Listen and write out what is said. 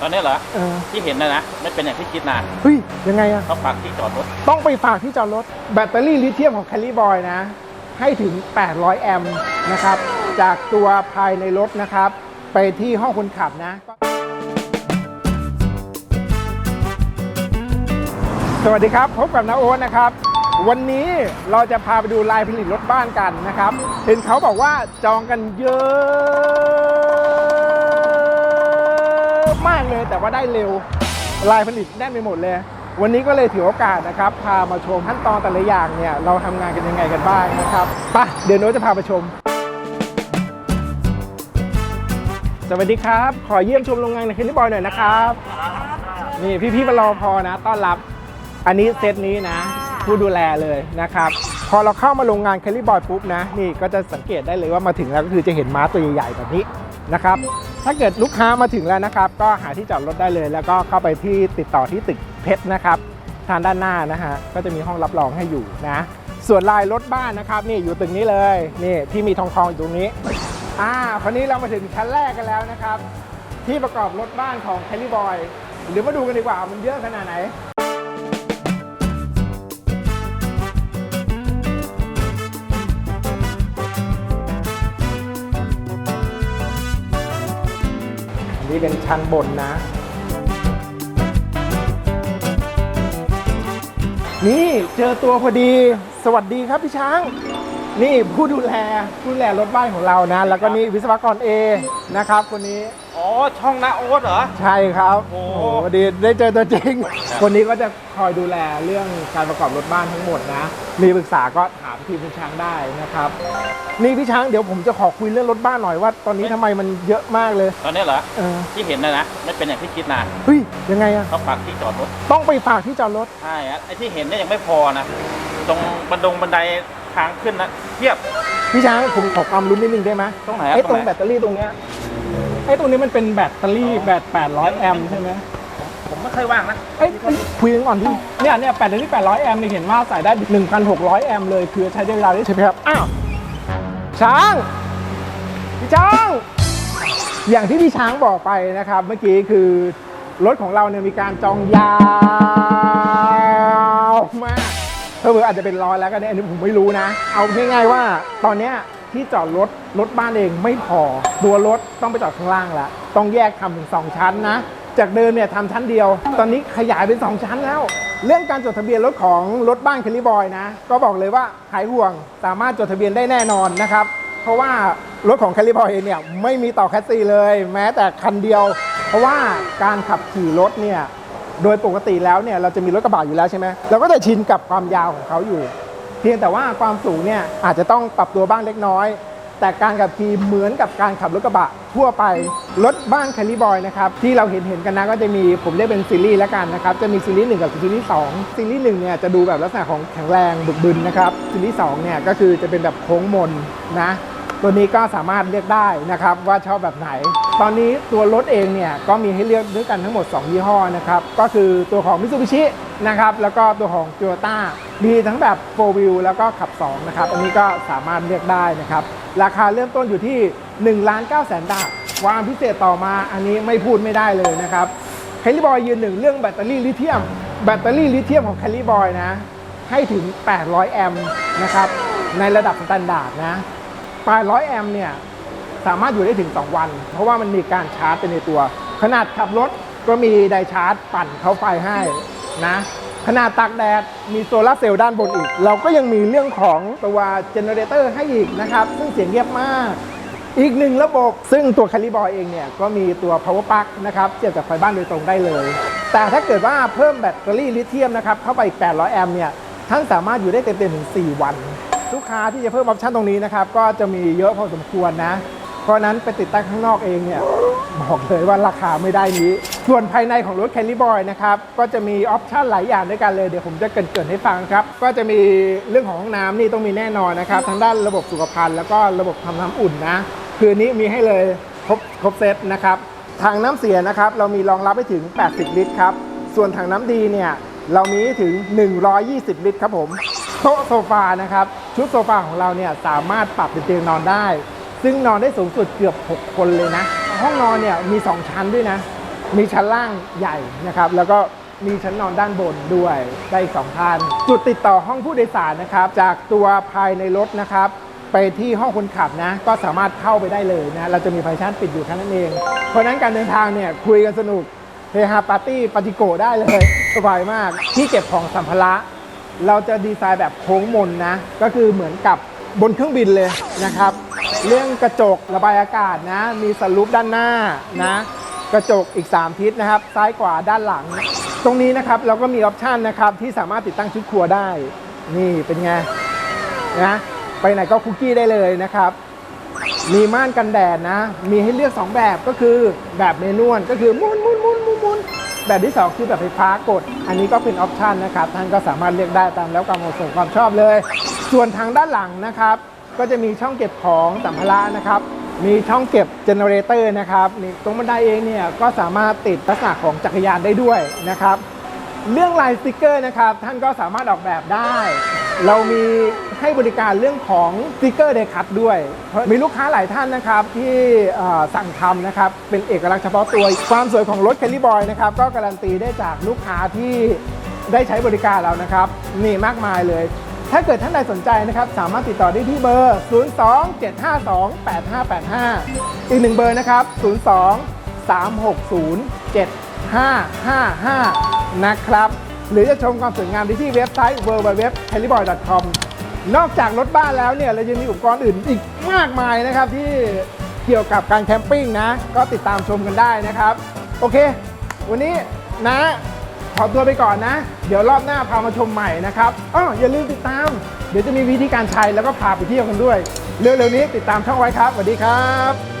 ตอนนี้เหรอเออที่เห็นนะนะไม่เป็นอย่างที่คิดนะเฮ้ยยังไงอะเขาฝากที่จอดรถต้องไปฝากที่จอดรถ แบตเตอรี่ลิเธียมของแคลรี่บอยนะ ให้ถึง 800 แอมป์นะครับ จากตัวภายในรถนะครับ ไปที่ห้องคนขับนะ สวัสดีครับ พบกับนาโอ๊ตนะครับ วันนี้เราจะพาไปดูลายผลิตรถบ้านกันนะครับ เห็นเขาบอกว่าจองกันเยอะ ว่าได้เร็วลายผลิตแน่นไปหมดเลย วันนี้ก็เลยถือโอกาสนะครับ พามาชมขั้นตอนแต่ละอย่างเนี่ย เราทำงานกันยังไงกันบ้างนะครับไปะเดี๋ยวโน้ตจะพาไปชม สวัสดีครับ ขอเยี่ยมชมโรงงานในคิลิบอยหน่อยนะครับ นี่พี่ๆมารอพอนะ ต้อนรับ อันนี้เซตนี้นะ ผู้ดูแลเลยนะครับพอเราเข้ามาโรงงานแคลิบอยปุ๊บนะนี่ก็จะสังเกตได้เลยว่ามาถึงแล้วก็คือจะเห็นม้าตัวใหญ่ๆแบบนี้นะครับ ถ้าเกิดลูกค้ามาถึงแล้วนะครับ ก็หาที่จอดรถได้เลย แล้วก็เข้าไปที่ติดต่อที่ตึกเพชรนะครับทางด้านหน้านะฮะก็จะมีห้องรับรองให้อยู่นะ ส่วนลายรถบ้านนะครับ นี่อยู่ตึกนี้เลยนี่ที่มีทองทองอยู่ตรงนี้อ่าคราวนี้เรามาถึงชั้นแรกกันแล้วนะครับ ที่ประกอบรถบ้านของแคลิบอยเดี๋ยวมาดูกันดีกว่ามันเยอะขนาดไหน นี้เป็นชั้นบนนะ นี่เจอตัวพอดี สวัสดีครับพี่ช้าง นี่ผู้ดูแลผู้ดูแลรถบ้านของเรานะ แล้วก็นี่วิศวกรเอนะครับคนนี้อ๋อ ช่องนาโอ๊ตเหรอ ใช่ครับโอ้โอ้พอดีได้เจอตัวจริง คนนี้ก็จะคอยดูแลเรื่องการประกอบรถบ้านทั้งหมดนะ มีปรึกษาก็ถามทีมพี่ช้างได้นะครับ นี่พี่ช้างเดี๋ยวผมจะขอคุยเรื่องรถบ้านหน่อยว่า ตอนนี้ทำไมมันเยอะมากเลย ตอนนี้เหรอเออที่เห็นนะนะไม่เป็นอย่างที่คิดนะเฮ้ยยังไงอะเขาฝากที่จอดรถ ต้องไปฝากที่จอดรถ ใช่อะไอ้ที่เห็นเนี่ยยังไม่พอนะ ตรงบันดงบันได ทางขึ้นนะเทียบ พี่ช้างผมขอความรู้นิดนึงได้ไหมตรงไหนอะไอ้ตตรรงงไหน แบตเตอรี่ตรงเนี้ยไอ้ตรงนี้มันเป็นแบตเตอรี่แบต800แอมป์ใช่ไหมผมไม่เคยว่างนะเอ้ยคุยกันก่อนที่เนี่ยเนี่ยแบตเตอรี่800แอมป์เนี่ยเห็นว่าใส่ได้ 1,600แอมป์เลยคือใช้ได้เวลาได้ใช่ไหมครับอ้าวช้างพี่ช้าง อย่างที่พี่ช้างบอกไปนะครับ เมื่อกี้คือรถของเราเนี่ยมีการจองยาวมาก เพิ่มอาจจะเป็นร้อยแล้วก็ได้อันนี้ผมไม่รู้นะ เอาง่ายๆว่าตอนเนี้ยที่จอดรถรถบ้านเองไม่พอตัวรถต้องไปจอดข้างล่างแล้วต้องแยกทำถึงสองชั้นนะ จากเดิมเนี่ยทำชั้นเดียว ตอนนี้ขยายเป็น2ชั้นแล้ว เรื่องการจดทะเบียนรถของรถบ้านเคลิบอยนะ ก็บอกเลยว่าหายห่วงสามารถจดทะเบียนได้แน่นอนนะครับ เพราะว่ารถของแคลิบอยเองเนี่ยไม่มีต่อแคสซีเลย แม้แต่คันเดียว เพราะว่าการขับขี่รถเนี่ย โดยปกติแล้วเนี่ยเราจะมีรถกระบะอยู่แล้วใช่ไหมเราก็จะชินกับความยาวของเขาอยู่ เพียงแต่ว่าความสูงเนี่ยอาจจะต้องปรับตัวบ้างเล็กน้อย แต่การขับขี่เหมือนกับการขับรถกระบะทั่วไปรถบ้านแคลิบอยนะครับที่เราเห็นเห็นกันนะก็จะมีผมเรียกเป็นซีรีส์แล้วกันนะครับจะมีซีรีส์หนึ่งกับซีรีส์สองซีรีส์หนึ่งเนี่ยจะดูแบบลักษณะของแข็งแรงบึกบึนนะครับซีรีส์สองเนี่ยก็คือจะเป็นแบบโค้งมนนะ ตัวนี้ก็สามารถเลือกได้นะครับว่าชอบแบบไหน ตอนนี้ตัวรถเองเนี่ยก็มีให้เลือกด้วยกันทั้งหมด 2 ยี่ห้อนะครับก็คือตัวของ Mitsubishi นะครับแล้วก็ตัวของ Toyota มีทั้งแบบ 4 wheel แล้วก็ขับ 2 นะครับ อันนี้ก็สามารถเลือกได้นะครับ ราคาเริ่มต้นอยู่ที่1ล้าน9แสนบาทความพิเศษต่อมาอันนี้ไม่พูดไม่ได้เลยนะครับแคลิบอยยืนหนึ่งเรื่องแบตเตอรี่ลิเธียม แบตเตอรี่ลิเธียมของแคลิบอยนะให้ถึง 800 แอมป์นะครับในระดับสแตนดาร์ดนะ 800 แอมป์เนี่ยสามารถอยู่ได้ถึง 2 วัน เพราะว่ามันมีการชาร์จไปในตัว ขนาดขับรถก็มีไดชาร์จปั่นเข้าไฟให้นะขนาดตากแดดมีโซลาร์เซลล์ด้านบนอีก เราก็ยังมีเรื่องของตัวเจเนเรเตอร์ให้อีกนะครับ ซึ่งเสียงเงียบมาก อีกหนึ่งระบบ ซึ่งตัวคาลิบอยเองเนี่ย ก็มีตัว power plug นะครับเสียบจากไฟบ้านโดยตรงได้เลย แต่ถ้าเกิดว่าเพิ่มแบตเตอรี่ลิเธียมนะครับ เข้าไปอีก800 แอมป์เนี่ย ท่านสามารถอยู่ได้เต็มๆถึง 4 วัน ลูกค้าที่จะเพิ่มออปชั่นตรงนี้นะครับ ก็จะมีเยอะพอสมควรนะ เพราะนั้นไปติดตั้งข้างนอกเองเนี่ยบอกเลยว่าราคาไม่ได้นี้ ส่วนภายในของรถแคลิบอยนะครับ ก็จะมีออปชั่นหลายอย่างด้วยกันเลย เดี๋ยวผมจะเกรินๆให้ฟังครับ ก็จะมีเรื่องของห้องน้ำนี่ต้องมีแน่นอนนะครับ ทั้งด้านระบบสุขภัณฑ์แล้วก็ระบบทำน้ำอุ่นนะ คืนนี้มีให้เลยครบครบเซตนะครับถังน้ำเสียนะครับ เรามีรองรับให้ถึง 80 ลิตรครับ ส่วนถังน้ำดีเนี่ย เรามีถึง 120 ลิตรครับผมโต๊ะโซฟานะครับ ชุดโซฟาของเราเนี่ยสามารถปรับเป็นเตียงนอนได้ ซึ่งนอนได้สูงสุดเกือบ 6 คนเลยนะ ห้องนอนเนี่ยมี 2 ชั้นด้วยนะ มีชั้นล่างใหญ่นะครับ แล้วก็มีชั้นนอนด้านบนด้วยได้อีกสองท่านจุดติดต่อห้องผู้โดยสารนะครับ จากตัวภายในรถนะครับไปที่ห้องคนขับนะ ก็สามารถเข้าไปได้เลยนะ เราจะมีไฟชั้นปิดอยู่แค่นั้นเอง เพราะนั้นการเดินทางเนี่ยคุยกันสนุก เฮฮาปาร์ตี้ปาจิโกได้เลย สบายมากที่เก็บของสัมภาระ เราจะดีไซน์แบบโค้งมนนะ ก็คือเหมือนกับบนเครื่องบินเลยนะครับ เรื่องกระจกระบายอากาศนะ มีสลูปด้านหน้านะ กระจกอีก 3 ทิศนะครับ ซ้ายขวาด้านหลัง ตรงนี้นะครับเราก็มีออปชันนะครับที่สามารถติดตั้งชุดครัวได้ นี่เป็นไงนะไปไหนก็คุกกี้ได้เลยนะครับ มีม่านกันแดดนะ มีให้เลือก 2 แบบก็คือแบบเมนวลก็คือมุนมุนมุนมุนมุนแบบที่ 2 คือแบบไฟฟ้ากด อันนี้ก็เป็นออปชันนะครับ ท่านก็สามารถเลือกได้ตามแล้วความเหมาะสมความชอบเลย ส่วนทางด้านหลังนะครับ ก็จะมีช่องเก็บของสัมภาระนะครับ มีช่องเก็บเจเนเรเตอร์นะครับตรงบันไดเองเนี่ยก็สามารถติดลักษณะของจักรยานได้ด้วยนะครับ เรื่องลายสติกเกอร์นะครับ ท่านก็สามารถออกแบบได้ เรามีให้บริการเรื่องของสติกเกอร์เดคัตด้วย มีลูกค้าหลายท่านนะครับที่สั่งทำนะครับ เป็นเอกลักษณ์เฉพาะตัว ความสวยของรถแคลรี่บอยนะครับ ก็การันตีได้จากลูกค้าที่ได้ใช้บริการเรานะครับ นี่มากมายเลย ถ้าเกิดท่านใดสนใจนะครับ สามารถติดต่อได้ที่เบอร์ 02-752-8585 อีกหนึ่งเบอร์นะครับ 02-360-7555 นะครับ หรือจะชมความสวยงามได้ที่เว็บไซต์ www.hellyboy.com นอกจากรถบ้านแล้วเนี่ยเรายังมีอุปกรณ์อื่นอีกมากมายนะครับที่เกี่ยวกับการแคมปิ้งนะ ก็ติดตามชมกันได้นะครับ โอเค วันนี้นะขอตัวไปก่อนนะ เดี๋ยวรอบหน้าพามาชมใหม่นะครับอ้ออย่าลืมติดตาม เดี๋ยวจะมีวิธีการใช้แล้วก็พาไปเที่ยวกันด้วย เร็วๆนี้ติดตามช่องไว้ครับสวัสดีครับ